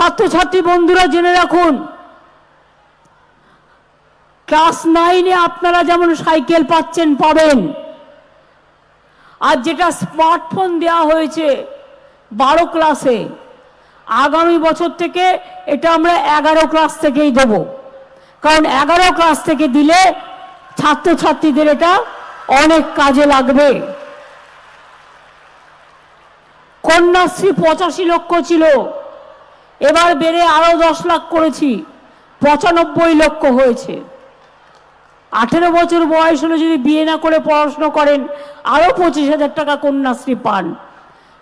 ছাত্রছাত্রী বন্ধুরা জেনে রাখুন, ক্লাস নাইনে আপনারা যেমন সাইকেল পাচ্ছেন, পাবেন। আর যেটা স্মার্টফোন দেওয়া হয়েছে বারো ক্লাসে, আগামী বছর থেকে এটা আমরা এগারো ক্লাস থেকেই দেব। কারণ এগারো ক্লাস থেকে দিলে ছাত্রছাত্রীদের এটা অনেক কাজে লাগবে। কন্যাশ্রী পঁচাশি লক্ষ ছিল। এবার বেড়ে আরও দশ লাখ করেছি। পঁচানব্বই লক্ষ হয়েছে। আঠেরো বছর বয়স হলে যদি বিয়ে না করে পড়াশুনো করেন আরও পঁচিশ হাজার টাকা কন্যাশ্রী পান।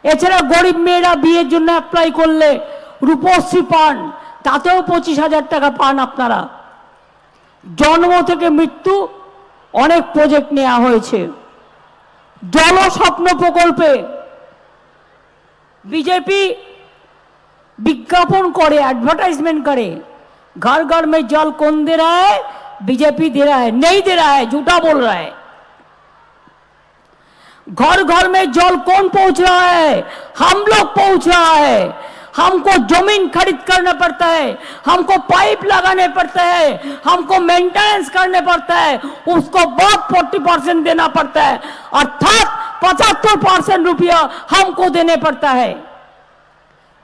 এছাড়া গরিব মেয়েরা বিয়ের জন্য অ্যাপ্লাই করলে রূপশ্রী পান, তাতেও পঁচিশ হাজার টাকা পান আপনারা। জন্ম থেকে মৃত্যু অনেক প্রজেক্ট নেওয়া হয়েছে। জনস্বপ্ন প্রকল্পে বিজেপি विज्ञापन करे एडवर्टाइजमेंट करे घर घर में जल कौन दे रहा है बीजेपी दे रहा है नहीं दे रहा है झूठा बोल रहा है घर घर में जल कौन पहुँच रहा है हम लोग पहुँच रहा है हमको ज़मीन खरीद करना पड़ता है हमको पाइप लगाने पड़ता है हमको मेंटेनेंस करने पड़ता है उसको बहुत फोर्टी परसेंट देना पड़ता है अर्थात पचहत्तर परसेंट रुपया हमको देने पड़ता है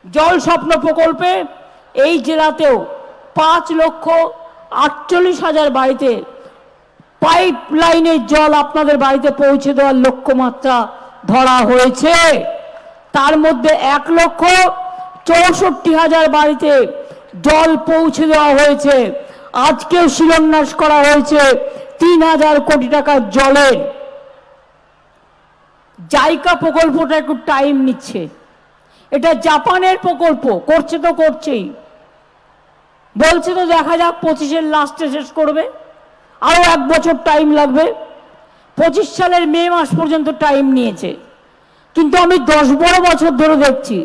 জল স্বপ্ন প্রকল্পে এই জেলাতেও পাঁচ লক্ষ আটচল্লিশ হাজার বাড়িতে পাইপ লাইনের জল আপনাদের বাড়িতে পৌঁছে দেওয়ার লক্ষ্যমাত্রা ধরা হয়েছে। তার মধ্যে এক লক্ষ চৌষট্টি হাজার বাড়িতে জল পৌঁছে দেওয়া হয়েছে। আজকেও শিলান্যাস করা হয়েছে তিন হাজার কোটি টাকার জলের। জাইকা প্রকল্পটা একটু টাইম নিচ্ছে। এটা জাপানের প্রকল্প, করছে তো করছেই। বলছে তো দেখা যাক, পঁচিশের লাস্টে শেষ করবে। আরও এক বছর টাইম লাগবে। পঁচিশ সালের মে মাস পর্যন্ত টাইম নিয়েছে। কিন্তু আমি দশ বারো বছর ধরে দেখছি,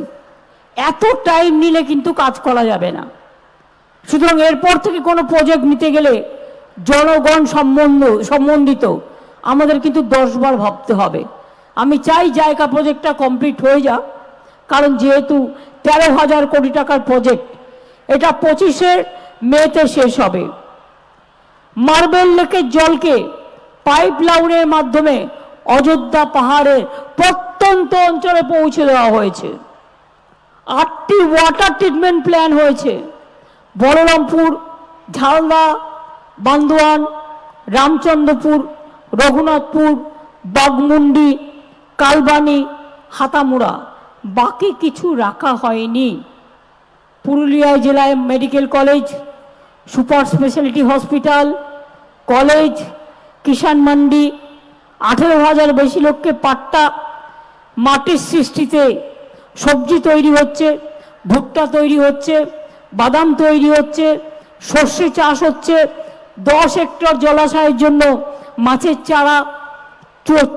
এত টাইম নিলে কিন্তু কাজ করা যাবে না। সুতরাং এরপর থেকে কোনো প্রজেক্ট নিতে গেলে জনগণ সম্বন্ধ, সম্বন্ধিত আমাদের কিন্তু দশবার ভাবতে হবে। আমি চাই জায়গা প্রজেক্টটা কমপ্লিট হয়ে যাক। কারণ যেহেতু তেরো হাজার কোটি টাকার প্রজেক্ট এটা পঁচিশে মেতে শেষ হবে। মার্বেল লেকের জলকে পাইপ লাইনের মাধ্যমে অযোধ্যা পাহাড়ের প্রত্যন্ত অঞ্চলে পৌঁছে দেওয়া হয়েছে। আটটি ওয়াটার ট্রিটমেন্ট প্ল্যান হয়েছে। বলরামপুর ঝালদা বান্দোয়ান, রামচন্দ্রপুর, রঘুনাথপুর, বাগমুন্ডি, কালবানি, হাতামুড়া। বাকি কিছু রাখা হয়নি। পুরুলিয়া জেলায় medical college, super speciality hospital, college, Kisan Mandi, আঠেরো হাজার বেশি লোককে পাট্টা, মাটির সৃষ্টিতে সবজি তৈরি হচ্ছে, ভুট্টা তৈরি হচ্ছে, বাদাম তৈরি হচ্ছে, সর্ষে চাষ হচ্ছে, দশ হেক্টর জলাশয়ের জন্য মাছের চারা,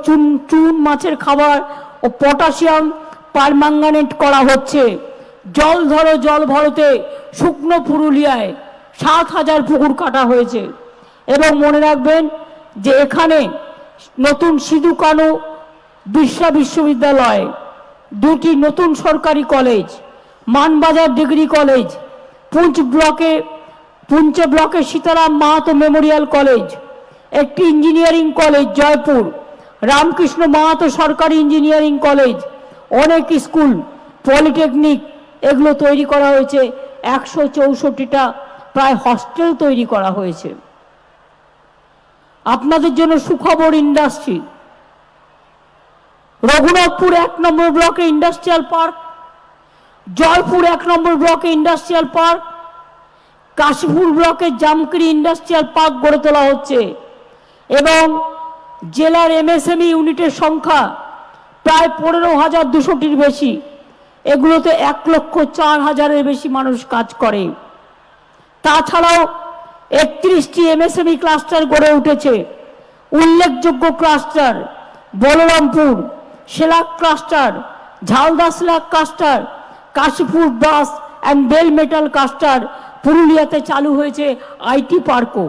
চুন চুন মাছের খাবার ও পটাশিয়াম পারম্যাঙ্গানেট করা হচ্ছে। জল ধরো, জল ভরতে শুকনো পুরুলিয়ায় সাত হাজার পুকুর কাটা হয়েছে। এবং মনে রাখবেন যে এখানে নতুন সিধু কানু বিশ্ব বিশ্ববিদ্যালয়, দুটি নতুন সরকারি college, Manbazar degree college, Puncha ব্লকে পুঞ্চ ব্লকে সীতারাম মাহাতো মেমোরিয়াল কলেজ, একটি ইঞ্জিনিয়ারিং কলেজ, জয়পুর, রামকৃষ্ণ মাহাতো সরকারি ইঞ্জিনিয়ারিং কলেজ অনেক স্কুল, পলিটেকনিক, এগুলো তৈরি করা হয়েছে। একশো চৌষট্টিটা প্রায় হস্টেল তৈরি করা হয়েছে। আপনাদের জন্য সুখবর ইন্ডাস্ট্রি রঘুনাথপুর এক নম্বর ব্লকে ইন্ডাস্ট্রিয়াল পার্ক জয়পুর এক নম্বর ব্লকে ইন্ডাস্ট্রিয়াল পার্ক কাশীপুর ব্লকে জামকড়ি ইন্ডাস্ট্রিয়াল পার্ক গড়ে তোলা হচ্ছে। এবং জেলার এমএসএমই ইউনিটের সংখ্যা প্রায় পনেরো হাজার দুশোটির বেশি। এগুলোতে এক লক্ষ চার হাজারের বেশি মানুষ কাজ করে। তাছাড়াও একত্রিশটি এমএসএমই ক্লাস্টার গড়ে উঠেছে। উল্লেখযোগ্য cluster Balarampur, shellac cluster Jhalda shellac cluster Kashipur brass and bell metal cluster পুরুলিয়াতে চালু হয়েছে আইটি পার্কও।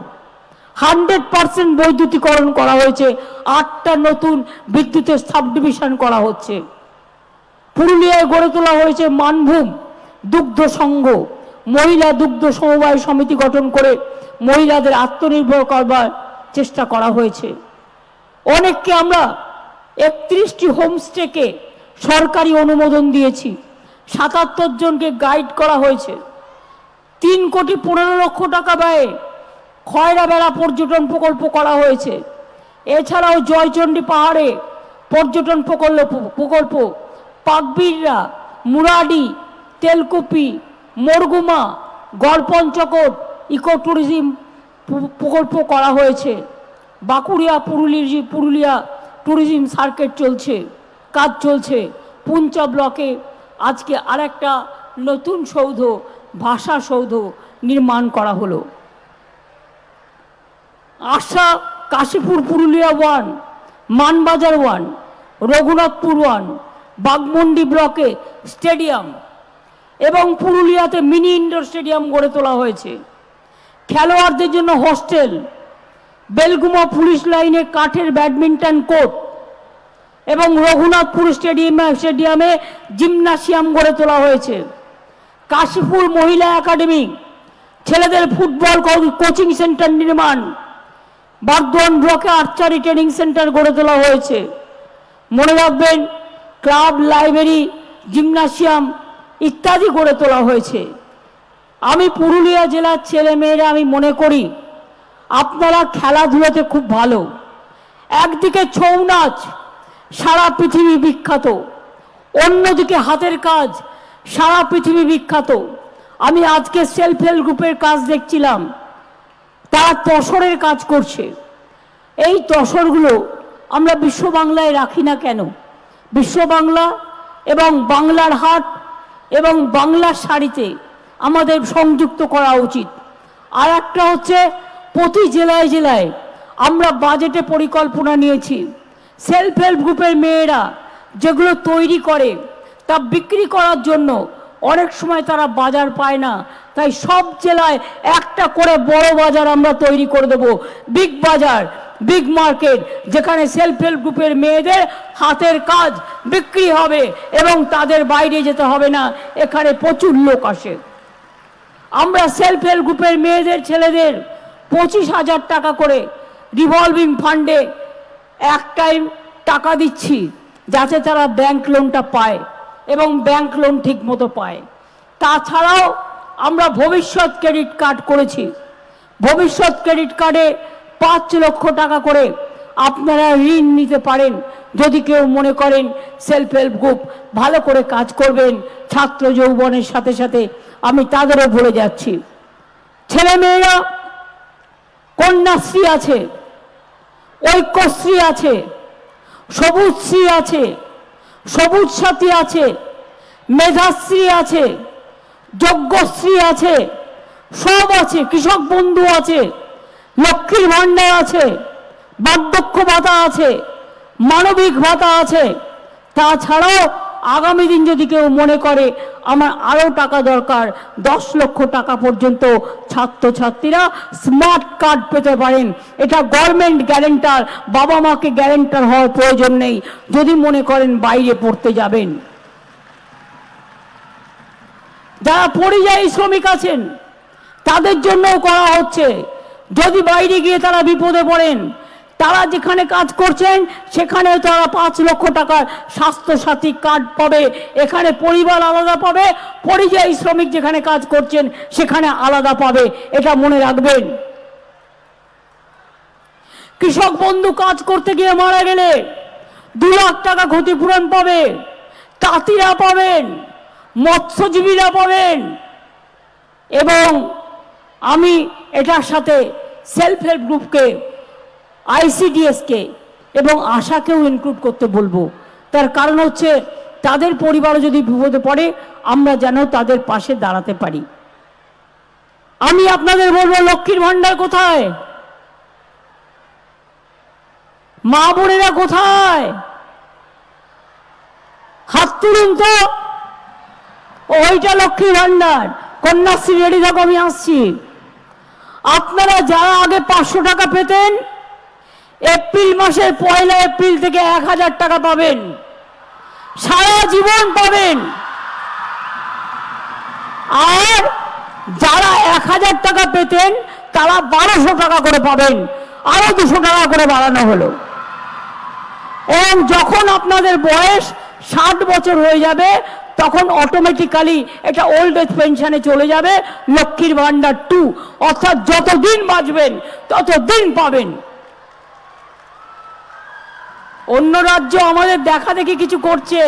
হান্ড্রেড পার্সেন্ট বৈদ্যুতিকরণ করা হয়েছে। আটটা নতুন বিদ্যুতের সাব ডিভিশন করা হচ্ছে। পুরুলিয়ায় গড়ে তোলা হয়েছে মানভূম দুগ্ধ সংঘ। মহিলা দুগ্ধ সমবায় সমিতি গঠন করে মহিলাদের আত্মনির্ভর করবার চেষ্টা করা হয়েছে। অনেককে আমরা একত্রিশটি হোমস্টেকে সরকারি অনুমোদন দিয়েছি। সাতাত্তর জনকে গাইড করা হয়েছে। তিন কোটি পনেরো লক্ষ টাকা ব্যয়ে খয়রা বেড়া পর্যটন প্রকল্প করা হয়েছে। এছাড়াও জয়চণ্ডী পাহাড়ে পর্যটন প্রকল্প প্রকল্প পাকবিড়রা মুরাডি, তেলকুপি, মরগুমা, গড়পঞ্চকোট ইকো ট্যুরিজম প্রকল্প করা হয়েছে। বাঁকুড়িয়া পুরুলিয়া পুরুলিয়া ট্যুরিজম সার্কিট চলছে, কাজ চলছে। পুঞ্চা ব্লকে আজকে আরেকটা নতুন সৌধ, ভাষা সৌধ নির্মাণ করা হলো। আশা Kashipur Purulia one Manbazar one Raghunathpur one Baghmundi ব্লকে স্টেডিয়াম এবং পুরুলিয়াতে মিনি ইন্ডোর স্টেডিয়াম গড়ে তোলা হয়েছে। খেলোয়াড়দের জন্য হোস্টেল বেলগুমা পুলিশ লাইনে কাঠের ব্যাডমিন্টন কোর্ট এবং রঘুনাথপুর স্টেডিয়ামে স্টেডিয়ামে জিমনাসিয়াম গড়ে তোলা হয়েছে। কাশীপুর মহিলা একাডেমি ছেলেদের ফুটবল কোচিং সেন্টার নির্মাণ বাগদোয়ান ব্লকে আর্চারি ট্রেনিং সেন্টার গড়ে তোলা হয়েছে। মনে রাখবেন, ক্লাব, লাইব্রেরি, জিমনাসিয়াম ইত্যাদি গড়ে তোলা হয়েছে। আমি পুরুলিয়া জেলার ছেলেমেয়েরা, আমি মনে করি, আপনারা খেলাধুলাতে খুব ভালো। একদিকে ছৌ নাচ, সারা পৃথিবী বিখ্যাত। অন্যদিকে হাতের কাজ, সারা পৃথিবী বিখ্যাত। আমি আজকে সেলফ হেল্প গ্রুপের কাজ দেখছিলাম। তারা তসরের কাজ করছে। এই তসরগুলো আমরা বিশ্ব বাংলায় রাখি না কেন? বিশ্ব বাংলা এবং বাংলার হাট এবং বাংলার শাড়িতে আমাদের সংযুক্ত করা উচিত। আর একটা হচ্ছে প্রতি জেলায় জেলায় আমরা বাজেটে পরিকল্পনা নিয়েছি। সেলফ হেল্প গ্রুপের মেয়েরা যেগুলো তৈরি করে, তা বিক্রি করার জন্য অনেক সময় তারা বাজার পায় না। তাই সব জেলায় একটা করে বড় বাজার আমরা তৈরি করে দেব। বিগ বাজার বিগ মার্কেট যেখানে সেলফ হেল্প গ্রুপের মেয়েদের হাতের কাজ বিক্রি হবে এবং তাদের বাইরে যেতে হবে না। এখানে প্রচুর লোক আসে। আমরা সেলফ হেল্প গ্রুপের মেয়েদের, ছেলেদের পঁচিশ হাজার টাকা করে রিভলভিং ফান্ডে এক টাইম টাকা দিচ্ছি, যাতে তারা ব্যাংক লোনটা পায় এবং ব্যাংক লোন ঠিক মতো পায়। তাছাড়াও আমরা ভবিষ্যৎ ক্রেডিট কার্ড করেছি। ভবিষ্যৎ ক্রেডিট কার্ডে পাঁচ লক্ষ টাকা করে আপনারা ঋণ নিতে পারেন। যদি কেউ মনে করেন সেলফ হেল্প গ্রুপ ভালো করে কাজ করবেন ছাত্র যৌবনের সাথে সাথে, আমি তাদেরও বলে যাচ্ছি। ছেলেমেয়েরা, কন্যাশ্রী আছে, ঐক্যশ্রী আছে, সবুজশ্রী আছে, সবুজ সাথী আছে, মেধাশ্রী আছে যজ্ঞশ্রী আছে, সব আছে, কৃষক বন্ধু আছে, লক্ষ্মীর ভাণ্ডার আছে, বার্ধক্য ভাতা আছে, মানবিক ভাতা আছে। তাছাড়াও আগামী দিন যদি কেউ মনে করে, আমার আরও টাকা দরকার, দশ লক্ষ টাকা পর্যন্ত ছাত্রছাত্রীরা স্মার্ট কার্ড পেতে পারেন। এটা গভর্নমেন্ট গ্যারেন্টার বাবা মাকে গ্যারেন্টার হওয়ার প্রয়োজন নেই। যদি মনে করেন বাইরে পড়তে যাবেন। যারা পরিযায়ী শ্রমিক আছেন, তাদের জন্যও করা হচ্ছে। যদি বাইরে গিয়ে তারা বিপদে পড়েন, তারা যেখানে কাজ করছেন সেখানে তারা পাঁচ লক্ষ টাকার স্বাস্থ্যসাথী কার্ড পাবে। এখানে পরিবার আলাদা পাবে, পরিযায়ী শ্রমিক যেখানে কাজ করছেন, সেখানে আলাদা পাবে। এটা মনে রাখবেন। কৃষক বন্ধু কাজ করতে গিয়ে মারা গেলে দু লাখ টাকা ক্ষতিপূরণ পাবে, তাঁতিরা পাবেন। মৎস্যজীবীরা পাবেন এবং আমি এটার সাথে সেলফ হেল্প গ্রুপকে আইসিডিএসকে এবং আশাকেও ইনক্লুড করতে বলব। তার কারণ হচ্ছে, তাদের পরিবারও যদি বিপদে পড়ে, আমরা যেন তাদের পাশে দাঁড়াতে পারি। আমি আপনাদের বলব, লক্ষ্মীর ভাণ্ডার কোথায়? মা বোনেরা কোথায়? হাত তুলুন তো। ওইটা লক্ষ্মী ভাণ্ডার কন্যাশ্রী রেডি থাকো, আমি আসছি। আপনারা যারা আগে পাঁচশো টাকা পেতেন, এপ্রিল মাসের পয়লা এপ্রিল থেকে এক হাজার টাকা পাবেন। সারা জীবন পাবেন। আর যারা এক হাজার টাকা পেতেন, তারা বারোশো টাকা করে পাবেন। আরও দুশো টাকা করে বাড়ানো হলো। এবং যখন আপনাদের বয়স ষাট বছর হয়ে যাবে তখন অটোমেটিক্যালি এটা ওল্ড এজ পেনশনে চলে যাবে, লক্ষ্মীর ভান্ডার টু অর্থাৎ যতদিন বাঁচবেন, ততদিন পাবেন। অন্য রাজ্য আমাদের দেখা দেখি কিছু করছে,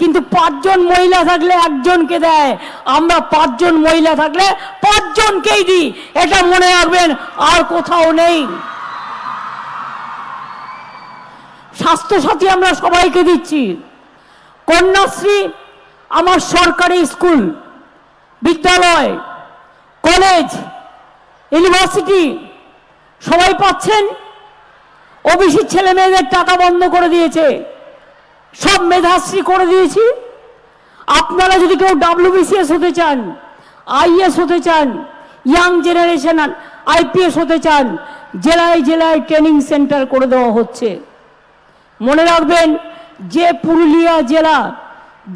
কিন্তু পাঁচজন মহিলা থাকলে একজনকে দেয়। আমরা পাঁচজন মহিলা থাকলে পাঁচজনকেই দিই। এটা মনে রাখবেন, আর কোথাও নেই। স্বাস্থ্যসাথী আমরা সবাইকে দিচ্ছি। কন্যাশ্রী আমার সরকারি স্কুল, বিদ্যালয়, কলেজ, ইউনিভার্সিটি, সবাই পাচ্ছেন? ওবিসি ছেলে মেয়েদের টাকা বন্ধ করে দিয়েছে। সব মেধাশ্রী করে দিয়েছি। আপনারা যদি কেউ ডাব্লিউবিসিএস হতে চান, আইএস হতে চান, ইয়াং জেনারেশন আইপিএস হতে চান, জেলায় জেলায় ট্রেনিং সেন্টার করে দেওয়া হচ্ছে। মনে রাখবেন, যে পুরুলিয়া জেলা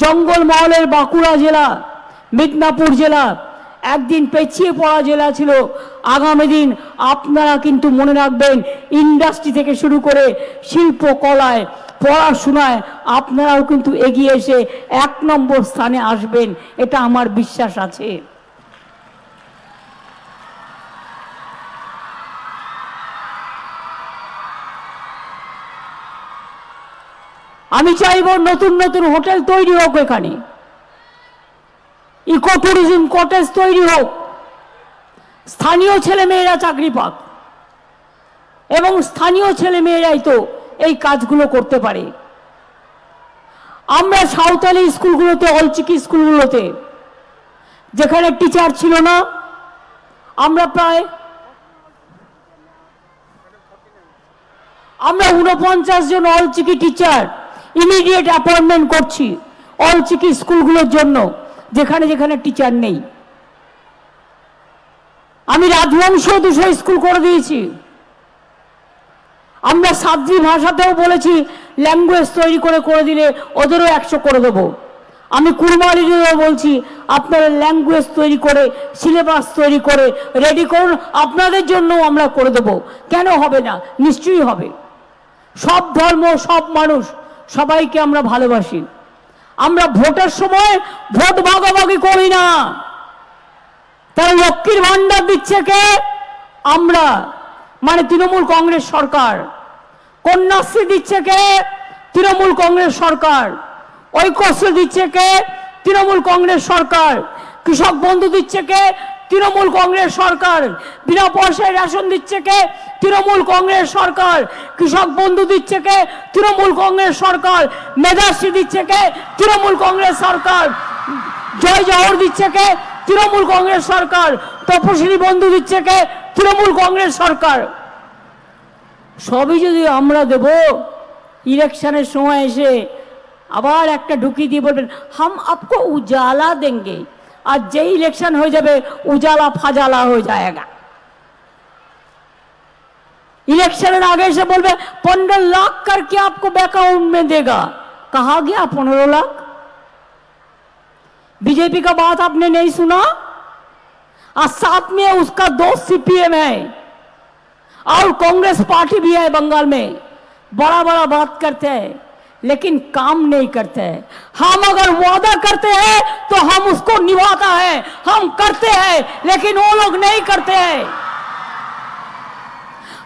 জঙ্গলমহলের বাঁকুড়া জেলা, মিদনাপুর জেলা, একদিন পেছিয়ে পড়া জেলা ছিল। আগামী দিন আপনারা কিন্তু মনে রাখবেন ইন্ডাস্ট্রি থেকে শুরু করে শিল্প কলায় পড়াশোনায় আপনারাও কিন্তু এগিয়ে এসে এক নম্বর স্থানে আসবেন, এটা আমার বিশ্বাস আছে। আমি চাইব নতুন নতুন হোটেল তৈরি হোক এখানে। ইকো ট্যুরিজম কটেজ তৈরি হোক। স্থানীয় ছেলে মেয়েরা চাকরি পাক। এবং স্থানীয় ছেলে মেয়েরাই তো এই কাজগুলো করতে পারে। আমরা সাঁওতালি স্কুলগুলোতে, অলচিকি স্কুলগুলোতে, যেখানে টিচার ছিল না, আমরা প্রায় আমরা উনপঞ্চাশ জন অলচিকি টিচার ইমিডিয়েট অ্যাপয়েন্টমেন্ট করছি অলচিকি স্কুলগুলোর জন্য, যেখানে যেখানে টিচার নেই। আমি রাজবংশ দুশো স্কুল করে দিয়েছি। আমরা সাদ্রি ভাষাতেও বলেছি ল্যাঙ্গুয়েজ তৈরি করে করে দিলে ওদেরও একশো করে দেবো। আমি কুরমালিদেরও বলছি, আপনারা ল্যাঙ্গুয়েজ তৈরি করে সিলেবাস তৈরি করে রেডি করুন, আপনাদের জন্যও আমরা করে দেব। কেন হবে না? নিশ্চয়ই হবে। সব ধর্ম, সব মানুষ সবাইকে আমরা ভালোবাসি। আমরা ভোটের সময় ভোট ভাগাভাগি করি না। তারা লক্ষ্মীর ভান্ডার দিচ্ছে কে? আমরা মানে তৃণমূল কংগ্রেস সরকার। কন্যাশ্রী দিচ্ছে কে? তৃণমূল কংগ্রেস সরকার। ঐক্যশ্রী দিচ্ছে কে? তৃণমূল কংগ্রেস সরকার। কৃষক বন্ধু দিচ্ছে কে? তৃণমূল কংগ্রেস সরকার বিনা পয়সায় রেশন দিচ্ছে কে? তৃণমূল কংগ্রেস সরকার। কৃষক বন্ধু দিচ্ছে কে? তৃণমূল কংগ্রেস সরকার। মেধাশ্রী দিচ্ছে কে? তৃণমূল কংগ্রেস সরকার। জয় জহর দিচ্ছে কে? তৃণমূল কংগ্রেস সরকার। তপশিলি বন্ধু দিচ্ছে কে? তৃণমূল কংগ্রেস সরকার। সবই যদি আমরা দেব, ইলেকশনের সময় এসে আবার একটা ঢুকিয়ে দিয়ে বলবেন, হাম আপকো উজালা দেঙ্গে। আর যেই ইলেকশন হয়ে যাবে উজালা ফাজালা হয়ে যায়গা इलेक्शन आगे से बोल रहे पंद्रह लाख करके आपको अकाउंट में देगा कहा गया पंद्रह लाख बीजेपी का बात आपने नहीं सुना और साथ में उसका दोस्त सीपीएम है और कांग्रेस पार्टी भी है बंगाल में बड़ा बड़ा बात करते हैं लेकिन काम नहीं करते। हैं हम अगर वादा करते हैं तो हम उसको निभाता है। हम करते हैं, लेकिन वो लोग नहीं करते हैं।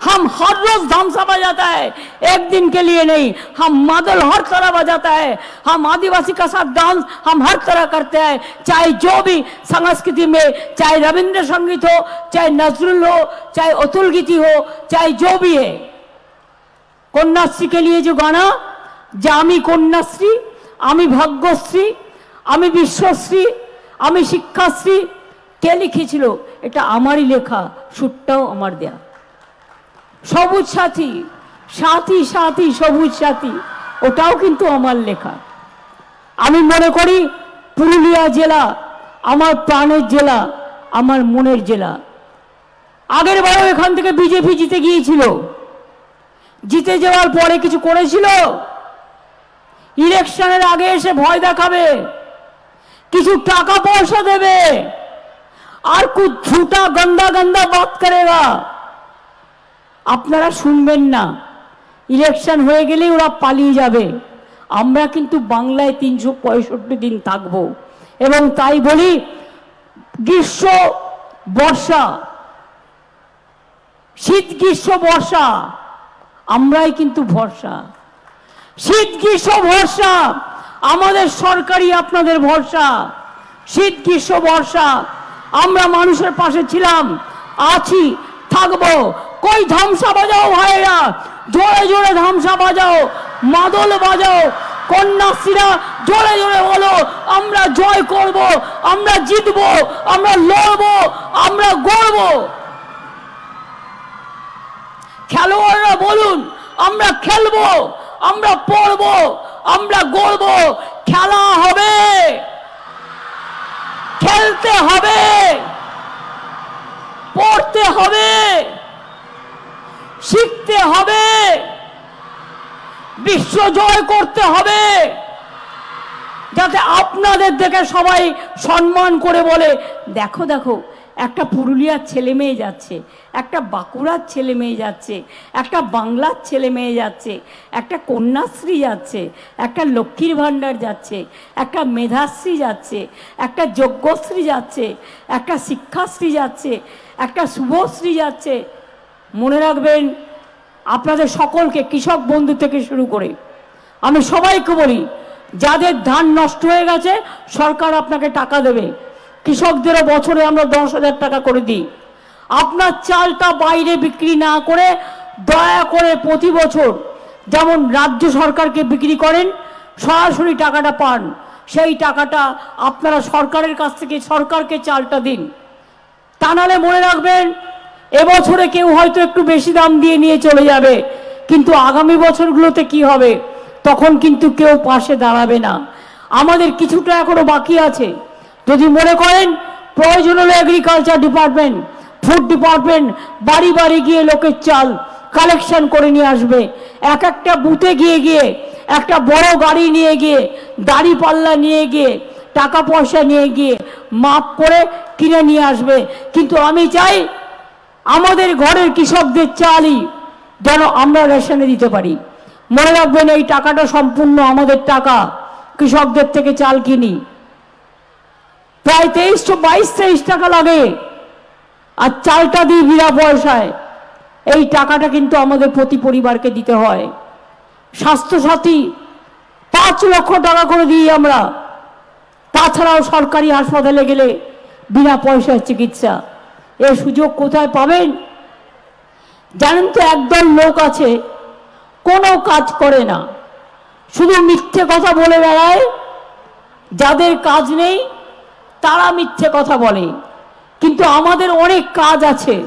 हम हर रोज धमसा बजाता है। एक दिन के लिए नहीं, हम मादल हर तरह बजाता है। हम आदिवासी का साथ डांस हम हर तरह करते हैं। चाहे जो भी संस्कृति में, चाहे रविंद्र संगीत हो, चाहे नजरुल हो, चाहे अतुल गीति हो, चाहे जो भी है। कन्याश्री के लिए जो गाना যে আমি কন্যাশ্রী, আমি ভাগ্যশ্রী, আমি বিশ্বশ্রী, আমি শিক্ষাশ্রী। কে লিখেছিল? এটা আমারই লেখা, সুরটাও আমার দেয়া। সবুজ সাথী সাথী সাথী, সবুজ সাথী, ওটাও কিন্তু আমার লেখা। আমি মনে করি পুরুলিয়া জেলা আমার প্রাণের জেলা, আমার মনের জেলা। আগের বারও এখান থেকে বিজেপি জিতে গিয়েছিল। জিতে যাওয়ার পরে কিছু করেছিল? ইলেকশনের আগে এসে ভয় দেখাবে, কিছু টাকা পয়সা দেবে, আর কু ঝুটা গন্দা গন্দা করে করেগা। আপনারা শুনবেন না, ইলেকশন হয়ে গেলেই ওরা পালিয়ে যাবে। আমরা কিন্তু বাংলায় তিনশো পঁয়ষট্টি দিন থাকব। এবং তাই বলি, গ্রীষ্ম, বর্ষা, শীত, গ্রীষ্ম, বর্ষা, আমরাই কিন্তু ভরসা। শীত গ্রীষ্ম ভরসা। আমাদের সরকারি আপনাদের ভরসা। শীত গ্রীষ্ম বর্ষা আমরা মানুষের পাশে ছিলাম, আছি, থাকব। কই ধামসা বাজাও ভাইরা জোরে জোরে ধামসা বাজাও, মাদল বাজাও। কন্যাশ্রীরা জোরে জোরে বলো, আমরা জয় করব, আমরা জিতবো, আমরা লড়বো, আমরা গড়বো। খেলোয়াড়রা বলুন, আমরা খেলব। আমরা পড়ব, আমরা গড়বো। খেলা হবে। খেলতে হবে। পড়তে হবে। শিখতে হবে। বিশ্ব জয় করতে হবে। যাতে আপনাদের দেখে সবাই সম্মান করে বলে, দেখো দেখো একটা পুরুলিয়ার ছেলে মেয়ে যাচ্ছে, একটা বাঁকুড়ার ছেলে মেয়ে যাচ্ছে, একটা বাংলার ছেলে মেয়ে যাচ্ছে, একটা কন্যাশ্রী যাচ্ছে, একটা লক্ষ্মীর ভাণ্ডার যাচ্ছে, একটা মেধাশ্রী যাচ্ছে, একটা যজ্ঞশ্রী যাচ্ছে, একটা শিক্ষাশ্রী যাচ্ছে, একটা শুভশ্রী যাচ্ছে। মনে রাখবেন, আপনাদের সকলকে কৃষক বন্ধু থেকে শুরু করে, আমি সবাইকে বলি, যাদের ধান নষ্ট হয়ে গেছে, সরকার আপনাকে টাকা দেবে। কৃষকদেরও বছরে আমরা দশ হাজার টাকা করে দিই। আপনার চালটা বাইরে বিক্রি না করে দয়া করে প্রতি বছর যেমন রাজ্য সরকারকে বিক্রি করেন, সরাসরি টাকাটা পান। সেই টাকাটা আপনারা সরকারের কাছ থেকে সরকারকে চালটা দিন। তা নাহলে মনে রাখবেন, এবছরে কেউ হয়তো একটু বেশি দাম দিয়ে নিয়ে চলে যাবে। কিন্তু আগামী বছরগুলোতে কি হবে? তখন কিন্তু কেউ পাশে দাঁড়াবে না। আমাদের কিছুটা এখনও বাকি আছে। যদি মনে করেন প্রয়োজন হলে এগ্রিকালচার ডিপার্টমেন্ট ফুড ডিপার্টমেন্ট বাড়ি বাড়ি গিয়ে লোকের চাল কালেকশন করে নিয়ে আসবে। এক একটা বুথে গিয়ে গিয়ে, একটা বড় গাড়ি নিয়ে গিয়ে, দাড়ি পাল্লা নিয়ে গিয়ে, টাকা পয়সা নিয়ে গিয়ে মাপ করে কিনে নিয়ে আসবে। কিন্তু আমি চাই আমাদের ঘরের কৃষকদের চালই যেন আমরা রেশনে দিতে পারি। মনে রাখবেন এই টাকাটা সম্পূর্ণ আমাদের টাকা। কৃষকদের থেকে চাল কিনি। প্রায় তেইশশো বাইশ, তেইশ টাকা লাগে। আর চালটা দিই বিনা পয়সায়। এই টাকাটা কিন্তু আমাদের প্রতি পরিবারকে দিতে হয়। স্বাস্থ্যসাথী, পাঁচ লক্ষ টাকা করে দিই আমরা। তাছাড়াও সরকারি হাসপাতালে গেলে বিনা পয়সায় চিকিৎসা। এর সুযোগ কোথায় পাবেন? জানেন তো একদল লোক আছে, কোনো কাজ করে না। শুধু মিথ্যে কথা বলে বেড়ায়। যাদের কাজ নেই তারা মিথ্যে কথা বলে। কিন্তু আমাদের অনেক কাজ আছে।